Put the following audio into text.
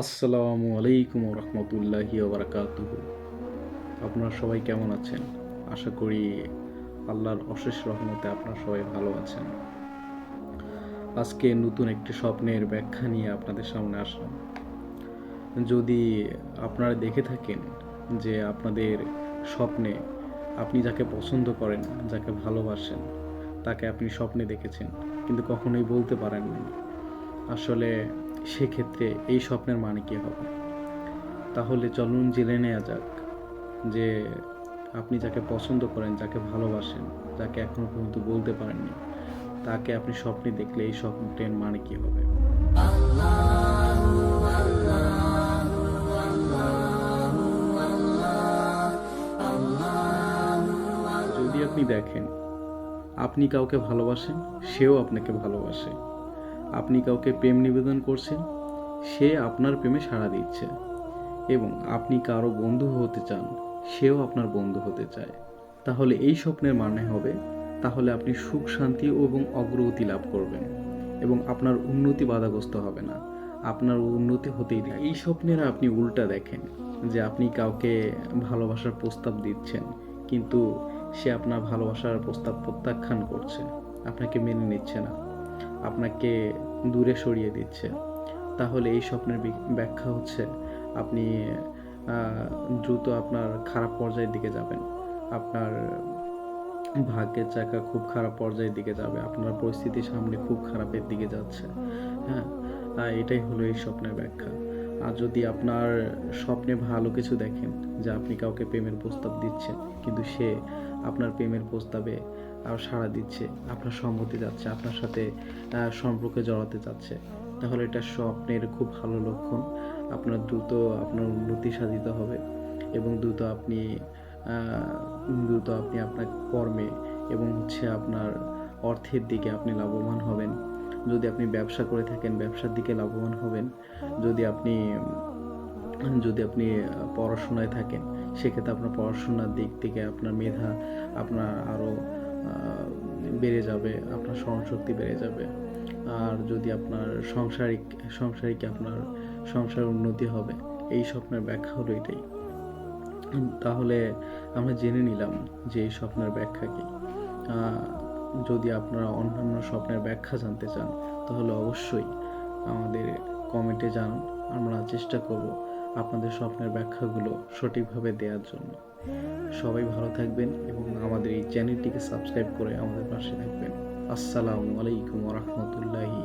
আসসালামু আলাইকুম রহমতুল্লাহি ওবরাকাতুহ। আপনারা সবাই কেমন আছেন? আশা করি আল্লাহর অশেষ রহমতে আপনারা সবাই ভালো আছেন। আজকে নতুন একটি স্বপ্নের ব্যাখ্যা নিয়ে আপনাদের সামনে আসলাম। যদি আপনারা দেখে থাকেন যে আপনাদের স্বপ্নে আপনি যাকে পছন্দ করেন, যাকে ভালোবাসেন, তাকে আপনি স্বপ্নে দেখেছেন, কিন্তু কখনোই বলতে পারেননি। আসলে সেক্ষেত্রে এই স্বপ্নের মানে কী হবে? তাহলে চলুন জেনে নেওয়া যাক যে আপনি যাকে পছন্দ করেন, যাকে ভালোবাসেন যাকে এখনও পর্যন্ত বলতে পারেননি, তাকে আপনি স্বপ্নে দেখলে এই স্বপ্নটির মানে কী হবে? যদি আপনি দেখেন, আপনি কাউকে ভালোবাসেন, সেও আপনাকে ভালোবাসে। আপনি কাউকে প্রেম নিবেদন করছেন, সে আপনার প্রেমে সাড়া দিচ্ছে এবং আপনি কারও বন্ধু হতে চান, সেও আপনার বন্ধু হতে চায়। তাহলে এই স্বপ্নের মানে হবে, তাহলে আপনি সুখ, শান্তি এবং অগ্রগতি লাভ করবেন এবং আপনার উন্নতি বাধাগ্রস্ত হবে না। আপনার উন্নতি হতেই থাকে এই স্বপ্নেরা আপনি উল্টা দেখেন যে আপনি কাউকে ভালোবাসার প্রস্তাব দিচ্ছেন, কিন্তু সে আপনার ভালোবাসার প্রস্তাব প্রত্যাখ্যান করছে। আপনাকে মেনে নিচ্ছে না। আপনাকে দূরে সরিয়ে দিচ্ছে। তাহলে এই স্বপ্নের ব্যাখ্যা হচ্ছে আপনি দ্রুত আপনার খারাপ পর্যায়ের দিকে যাবেন। আপনার ভাগ্যের চাকা খুব খারাপ পর্যায়ের দিকে যাবে। আপনার পরিস্থিতি সামনে খুব খারাপের দিকে যাচ্ছে। হ্যাঁ এটাই হলো এই স্বপ্নের ব্যাখ্যা। আর যদি আপনার স্বপ্নে ভালো কিছু দেখেন, যে আপনি কাউকে প্রেমের প্রস্তাব দিচ্ছেন, কিন্তু সে আপনার প্রেমের প্রস্তাবে আর সাড়া দিচ্ছে, আপনার সম্মতি যাচ্ছে, আপনার সাথে সম্পর্কে জড়াতে চাচ্ছে, তাহলে এটা স্বপ্নের খুব ভালো লক্ষণ। আপনার দ্রুত আপনার উন্নতি সাধিত হবে এবং দ্রুত আপনি দ্রুত আপনি আপনার কর্মে এবং হচ্ছে আপনার অর্থের দিকে আপনি লাভবান হবেন। যদি আপনি ব্যবসা করে থাকেন, ব্যবসার দিকে লাভবান হবেন। যদি আপনি যদি আপনি, পড়াশোনায় থাকেন, সেক্ষেত্রে আপনার পড়াশোনার দিক থেকে আপনার মেধা আপনার আরও বেড়ে যাবে, আপনার স্মরণশক্তি বেড়ে যাবে। আর যদি আপনার সংসারিক সংসারিক আপনার সংসার উন্নতি হবে, এই স্বপ্নের ব্যাখ্যা হলো এটাই। তাহলে আমরা জেনে নিলাম যে এই স্বপ্নের ব্যাখ্যা কি। যদি আপনারা অন্যান্য স্বপ্নের ব্যাখ্যা জানতে চান, তাহলে অবশ্যই আমাদের কমেন্টে জানান। আমরা চেষ্টা করব আপনাদের স্বপ্নের ব্যাখ্যাগুলো সঠিকভাবে দেওয়ার জন্য। সবাই ভালো থাকবেন এবং আমাদের এই চ্যানেলটিকে সাবস্ক্রাইব করে আমাদের পাশে থাকবেন। আসসালামু আলাইকুম রহমতুল্লাহি